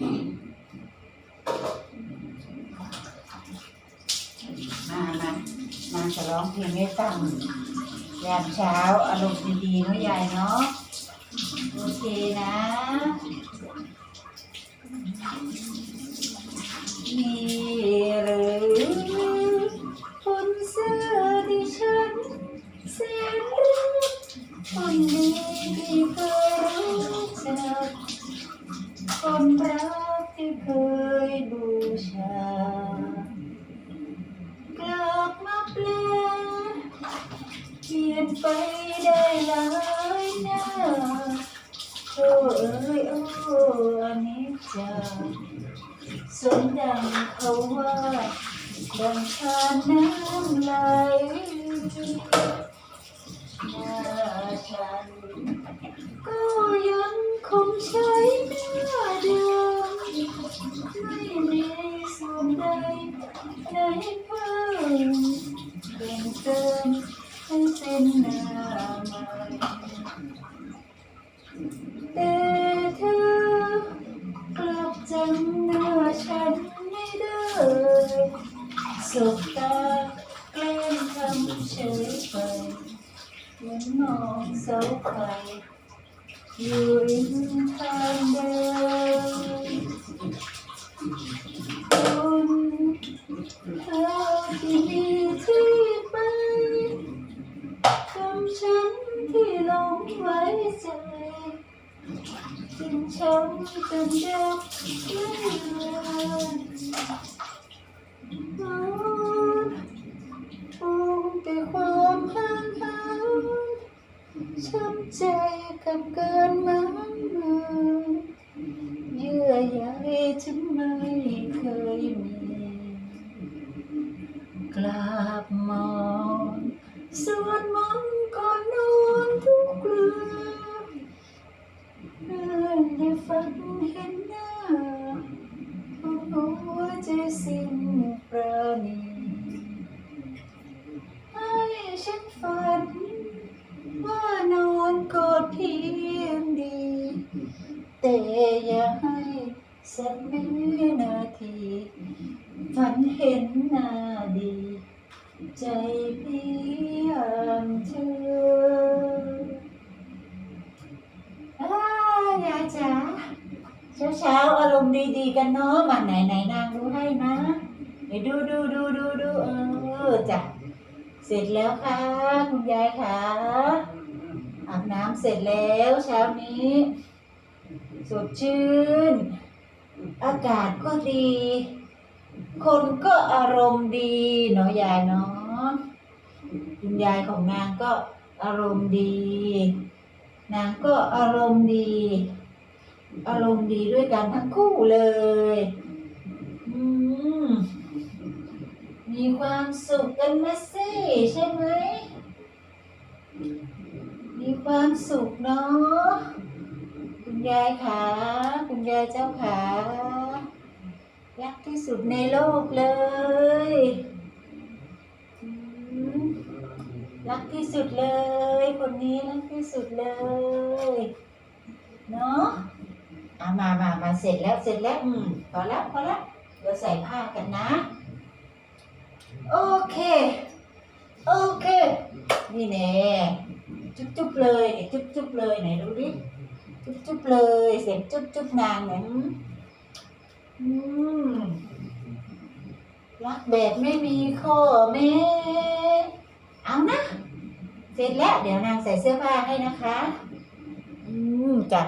มามามาจะร้องเพลงให้ฟังยามเช้าอารมณ์ดีๆเนาะยายเนาะโอเคนะมี ปลี่ยนไปได้หลายหน้าโอ้เอ้ยโอ้อันนี้จะสมดังเขา ให้เป็นหน้าใหม่แต่เธอกลับจำหน้าฉันไม่ได้สบตาแกล้งทำเฉยไปเหมือนมองเสาไฟอยู่ริมทางเดินคนเธอที่มีที่ ฉันที่ลงไว้ใจจึงช้ำจนเด็กไม่เลือนปรุงแต่ความห่างหายช้ำใจกับการมันเลยเยื่อใยฉันไม่เคยมีกลับมองสวดมนต์ นเห็นหน้าหัวใจสิ้นประณีให้ฉันฝัน ว่านอนกอดเพียงดี แต่อย่าให้สักวินาที ฝันเห็นหน้าดี ใจเพียงเธออ้ายายจ๋าเช้าเช้าๆอารมณ์ ดีๆกันเนาะมาไหนไหนๆนางดูให้นะเดี๋ยวดูดูดูดูดูเออจ้ะเสร็จแล้วค่ะ คุณยายค่ะอาบน้ำเสร็จแล้วเช้านี้ สดชื่น อากาศก็ดี คนก็อารมณ์ดีเนาะยายเนาะคุณยายของนางก็อารมณ์ดี นางก็อารมณ์ดี อารมณ์ดีด้วยกันทั้งคู่เลยอืมมีความสุขกันนะสิใช่ไหม มีความสุขเนาะคุณยายขาคุณยายเจ้าขารักที่สุดในโลกเลยอืมรักที่สุดเลย คนนี้รักที่สุดเลย มามามาเสร็จแล้วเสร็จแล้วอืมพอแล้วพอแล้วเดี๋ยวใส่ผ้ากันนะ โอเค โอเค นี่แน่จุ๊บจุ๊บเลยจุ๊บจุ๊บเลยไหนดูดิจุ๊บจุ๊บเลยเสียงจุ๊บจุ๊บนางเนี่ยอืมรักแบบไม่มีข้อแม้เอานะเสร็จแล้วเดี๋ยวนางใส่เสื้อผ้าให้นะคะ อืมจ้ะ